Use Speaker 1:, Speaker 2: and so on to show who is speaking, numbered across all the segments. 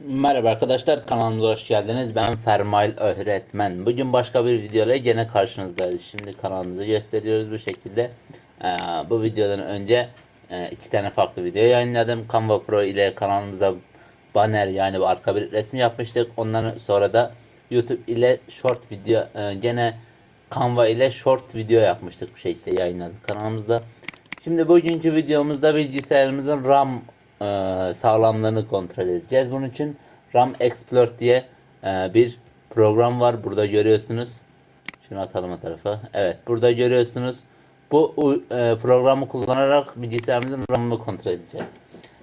Speaker 1: Merhaba arkadaşlar kanalımıza hoş geldiniz. Ben Fermail Öğretmen. Bugün başka bir videoyla gene karşınızdayız. Şimdi kanalımızı gösteriyoruz bu şekilde. Ee, bu videodan önce e, iki tane farklı video yayınladım. Canva Pro ile kanalımıza banner yani bu arka bir resmi yapmıştık. Ondan sonra da YouTube ile short video e, gene Canva ile short video yapmıştık bu şekilde yayınladık kanalımızda. Şimdi bugünkü videomuzda bilgisayarımızın RAM sağlamlığını kontrol edeceğiz. Bunun için RAM Explorer diye e, bir program var. Burada görüyorsunuz. Şunu atalım o tarafa. Evet burada görüyorsunuz. Bu e, programı kullanarak bilgisayarımızın RAM'ını kontrol edeceğiz.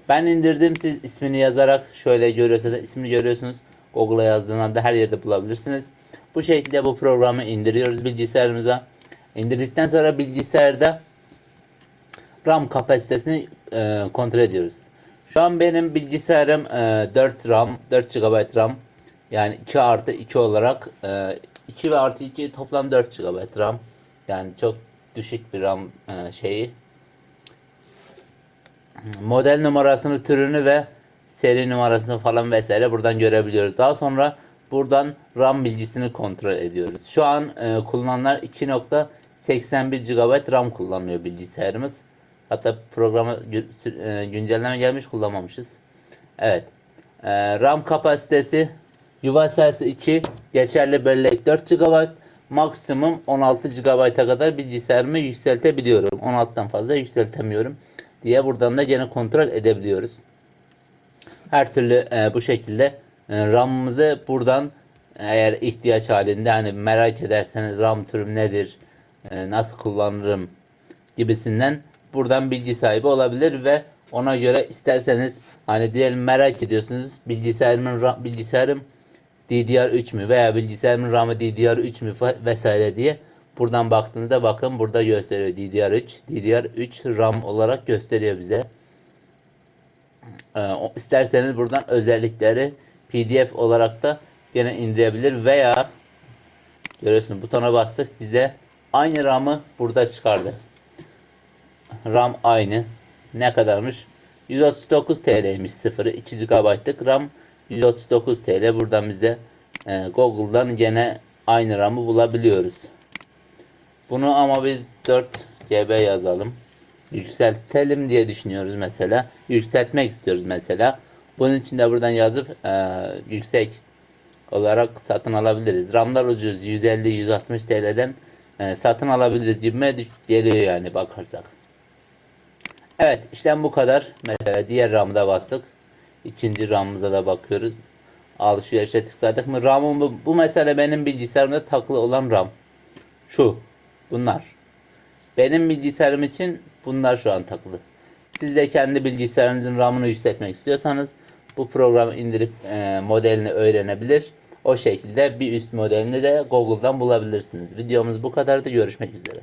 Speaker 1: Ben indirdim. Siz ismini yazarak şöyle görüyorsanız ismini görüyorsunuz. Google'a yazdığında her yerde bulabilirsiniz. Bu şekilde bu programı indiriyoruz bilgisayarımıza. İndirdikten sonra bilgisayarda RAM kapasitesini e, kontrol ediyoruz. Şu an benim bilgisayarım e, 4 RAM, 4 GB RAM. Yani 2 artı 2 olarak e, 2 ve artı 2 toplam 4 GB RAM. Yani çok düşük bir RAM e, şeyi. Model numarasını, türünü ve seri numarasını falan vesaire buradan görebiliyoruz. Daha sonra buradan RAM bilgisini kontrol ediyoruz. Şu an e, kullananlar 2.81 GB RAM kullanıyor bilgisayarımız. Hatta programa e, güncelleme gelmiş kullanmamışız. Evet. E, RAM kapasitesi yuva sayısı 2, geçerli bellek 4 GB, maksimum 16 GB'a kadar bilgisayarımı yükseltebiliyorum. 16'dan fazla yükseltemiyorum diye buradan da gene kontrol edebiliyoruz. Her türlü e, bu şekilde e, RAM'ımızı buradan eğer ihtiyaç halinde hani merak ederseniz RAM türüm nedir, e, nasıl kullanırım gibisinden buradan bilgi sahibi olabilir ve ona göre isterseniz hani diyelim merak ediyorsunuz bilgisayarımın bilgisayarım DDR3 mü veya bilgisayarımın RAM'ı DDR3 mü vesaire diye buradan baktığınızda bakın burada gösteriyor DDR3 DDR3 RAM olarak gösteriyor bize. Ee, isterseniz buradan özellikleri PDF olarak da gene indirebilir veya görüyorsunuz butona bastık bize aynı RAM'ı burada çıkardı. RAM aynı. Ne kadarmış? 139 TL'ymiş sıfırı. 2 GB'lık RAM 139 TL. Buradan bize e, Google'dan gene aynı RAM'ı bulabiliyoruz. Bunu ama biz 4 GB yazalım. Yükseltelim diye düşünüyoruz mesela. Yükseltmek istiyoruz mesela. Bunun için de buradan yazıp e, yüksek olarak satın alabiliriz. RAM'lar ucuz. 150-160 TL'den e, satın alabiliriz gibime geliyor yani bakarsak. Evet işlem bu kadar. Mesela diğer RAM'da bastık. İkinci RAM'ımıza da bakıyoruz. Alışverişe tıkladık mı? RAM'ım bu, bu mesela benim bilgisayarımda takılı olan RAM. Şu. Bunlar. Benim bilgisayarım için bunlar şu an takılı. Siz de kendi bilgisayarınızın RAM'ını yükseltmek istiyorsanız bu programı indirip e, modelini öğrenebilir. O şekilde bir üst modelini de Google'dan bulabilirsiniz. Videomuz bu kadardı. Görüşmek üzere.